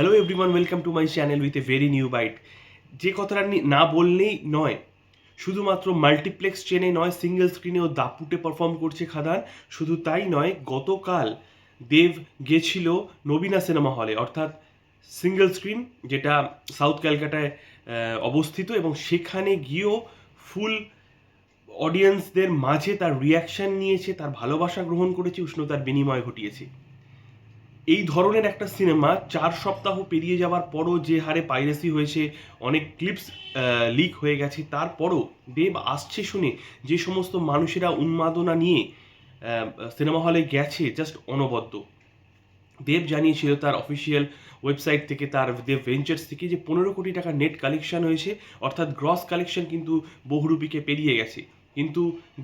Hello everyone welcome to my channel with a very new bite যে কথাটা না বললেই নয়, শুধুমাত্র মাল্টিপ্লেক্স চেনে নয় সিঙ্গেল স্ক্রিনেও দাপুটে পারফর্ম করছে খাদান। শুধু তাই নয়, গতকাল দেব গেছিল নবীনা সিনেমা হলে অর্থাৎ সিঙ্গেল স্ক্রিন যেটা সাউথ ক্যালকাটায় অবস্থিত এবং সেখানে গিয়েও ফুল অডিয়েন্সদের মাঝে তার রিয়াকশন নিয়েছে, তার ভালোবাসা গ্রহণ করেছে, উষ্ণতার বিনিময় ঘটিয়েছে। এই ধরনের একটা সিনেমা চার সপ্তাহ পেরিয়ে যাওয়ার পরও যে হারে পাইরেসি হয়েছে, অনেক ক্লিপস লিক হয়ে গেছে, তারপরও দেব আসছে শুনে যে সমস্ত মানুষেরা উন্মাদনা নিয়ে সিনেমা হলে গেছে জাস্ট অনবদ্য। দেব জানিয়েছিল তার অফিসিয়াল ওয়েবসাইট থেকে, তার দেব ভেঞ্চার্স থেকে যে পনেরো কোটি টাকা নেট কালেকশন হয়েছে, অর্থাৎ গ্রস কালেকশন কিন্তু বহুরূপীকে পেরিয়ে গেছে। কিন্তু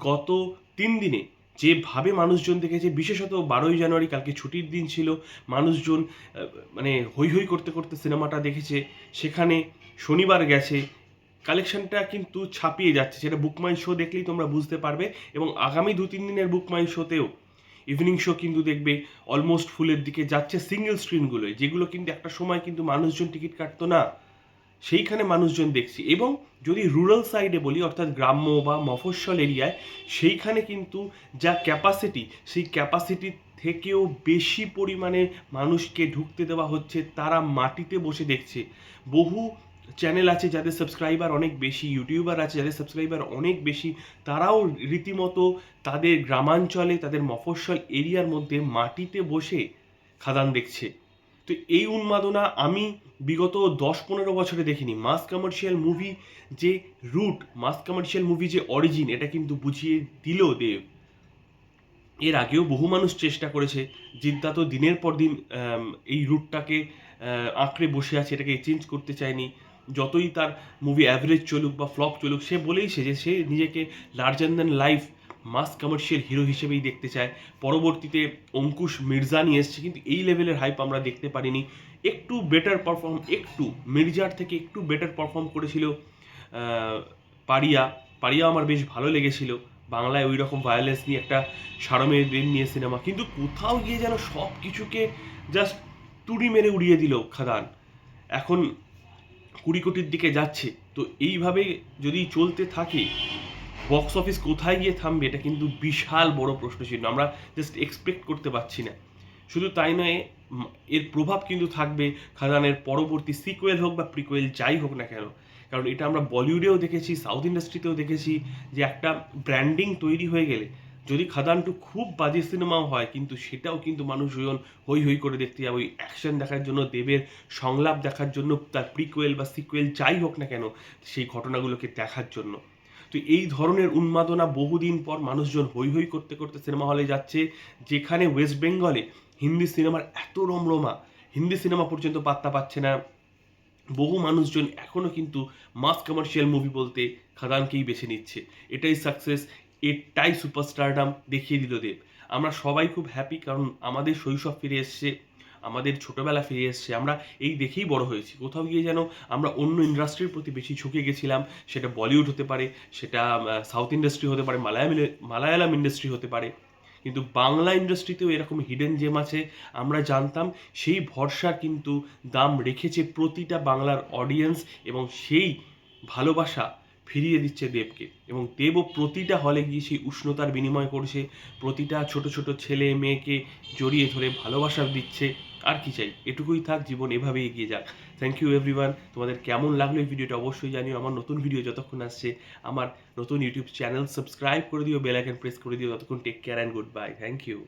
গত তিন দিনে যেভাবে মানুষজন দেখেছে, বিশেষত বারোই জানুয়ারি, কালকে ছুটির দিন ছিল, মানুষজন মানে হৈ হৈ করতে করতে সিনেমাটা দেখেছে, সেখানে শনিবার গেছে, কালেকশনটা কিন্তু ছাপিয়ে যাচ্ছে, সেটা বুকমাই শো দেখলেই তোমরা বুঝতে পারবে এবং আগামী দু, তিন দিনের বুকমাই শোতেও ইভিনিং শো কিন্তু দেখবে অলমোস্ট ফুলের দিকে যাচ্ছে সিঙ্গেল স্ক্রিনগুলোয় যেগুলো কিন্তু একটা সময় কিন্তু মানুষজন টিকিট কাটতো না। সেইখানে মানুষজন দেখছি। এবং যদি রুরাল সাইডে বলি, অর্থাৎ গ্রাম্য বা মফস্বল এরিয়ায়, সেইখানে কিন্তু যা ক্যাপাসিটি সেই ক্যাপাসিটি থেকেও বেশি পরিমাণে মানুষকে ঢুকতে দেওয়া হচ্ছে, তারা মাটিতে বসে দেখছে। বহু চ্যানেল আছে যাদের সাবস্ক্রাইবার অনেক বেশি ইউটিউবার আছে যাদের সাবস্ক্রাইবার অনেক বেশি, তারাও রীতিমতো তাদের গ্রামাঞ্চলে, তাদের মফস্বল এরিয়ার মধ্যে মাটিতে বসে খাদান দেখছে। তো এই উন্মাদনা আমি বিগত দশ পনেরো বছরে দেখিনি। মাস কমার্শিয়াল মুভি যে রুট মাস কমার্শিয়াল মুভি যে অরিজিন এটা কিন্তু বুঝিয়ে দিল দেব। এর আগেও বহু মানুষ চেষ্টা করেছে, জিদ্দা তো দিনের পর দিন এই রুটটাকে আঁকড়ে বসে আছে, এটাকে চেঞ্জ করতে চায়নি। যতই তার মুভি অ্যাভারেজ চলুক বা ফ্লপ চলুক, সে বলেইছে যে সে নিজেকে larger than life mass commercial hero হিসেবেই দেখতে চায়। পরবর্তীতে অঙ্কুশ মির্জা নিয়ে এসছে, কিন্তু এই লেভেলের হাইপ আমরা দেখতে পারিনি। একটু বেটার পারফর্ম একটু মির্জার থেকে একটু বেটার পারফর্ম করেছিল পারিয়া। পারিয়া আমার বেশ ভালো লেগেছিল। বাংলায় ওই রকম ভায়োলেন্স নিয়ে একটা সারমের দিন নিয়ে সিনেমা কিন্তু কোথাও গিয়ে যেন সব কিছুকে জাস্ট তুড়ি মেরে উড়িয়ে দিল খাদান। এখন কুড়ি কোটির দিকে যাচ্ছে। তো এইভাবে যদি চলতে থাকে বক্স অফিস কোথায় গিয়ে থামবে এটা কিন্তু বিশাল বড় প্রশ্ন চিহ্ন আমরা জাস্ট এক্সপেক্ট করতে পারছি না। শুধু তাই নয় এর প্রভাব কিন্তু থাকবে খাদানের পরবর্তী সিকুয়েল হোক বা প্রিকুয়েল যাই হোক না কেন। কারণ এটা আমরা বলিউডেও দেখেছি সাউথ ইন্ডাস্ট্রিতেও দেখেছি যে একটা ব্র্যান্ডিং তৈরি হয়ে গেলে, যদি খাদানটু খুব বাজে সিনেমাও হয়, কিন্তু সেটাও কিন্তু মানুষজন হই হই করে দেখতে যাবে। ওই অ্যাকশন দেখার জন্য, দেবের সংলাপ দেখার জন্য, তার প্রিকুয়েল বা সিকুয়েল যাই হোক না কেন, সেই ঘটনাগুলোকে দেখার জন্য। তো এই ধরনের উন্মাদনা বহুদিন পর মানুষজন হই হই করতে করতে সিনেমা হলে যাচ্ছে, যেখানে ওয়েস্ট বেঙ্গলে হিন্দি সিনেমার এত রমরমা, হিন্দি সিনেমা পর্যন্ত পাত্তা পাচ্ছে না। বহু মানুষজন এখনও কিন্তু মাস কমার্শিয়াল মুভি বলতে খাদানকেই বেছে নিচ্ছে। এটাই সাকসেস এটাই সুপারস্টারডাম দেখিয়ে দিল দেব। আমরা সবাই খুব হ্যাপি কারণ আমাদের শৈশব ফিরে এসছে। আমাদের ছোটবেলা ফিরে এসছে। আমরা এই দেখেই বড় হয়েছি। কোথাও গিয়ে যেন আমরা অন্য ইন্ডাস্ট্রির প্রতি বেশি ঝুঁকে গেছিলাম, সেটা বলিউড হতে পারে, সেটা সাউথ ইন্ডাস্ট্রি হতে পারে মালায়াম মালায়ালাম ইন্ডাস্ট্রি হতে পারে। কিন্তু বাংলা ইন্ডাস্ট্রিতেও এরকম হিডেন জেম আছে, আমরা জানতাম সেই ভরসা কিন্তু দাম রেখেছে প্রতিটা বাংলার অডিয়েন্স এবং সেই ভালোবাসা ফিরিয়ে দিচ্ছে দেবকে। এবং দেবও প্রতিটা হলে গিয়ে সেই উষ্ণতার বিনিময় করছে, প্রতিটা ছোট ছোট ছেলে, মেয়েকে জড়িয়ে ধরে ভালোবাসা দিচ্ছে। আর কি চাই? এটুকুই থাক, জীবন এভাবে এগিয়ে যাক। থ্যাংক ইউ এভরিওয়ান তোমাদের কেমন লাগল এই ভিডিওটা অবশ্যই জানিও। আমার নতুন ভিডিও যতক্ষণ আসছে, আমার নতুন ইউটিউব চ্যানেল সাবস্ক্রাইব করে দিও বেল আইকন প্রেস করে দিও। ততক্ষণ take care and goodbye thank you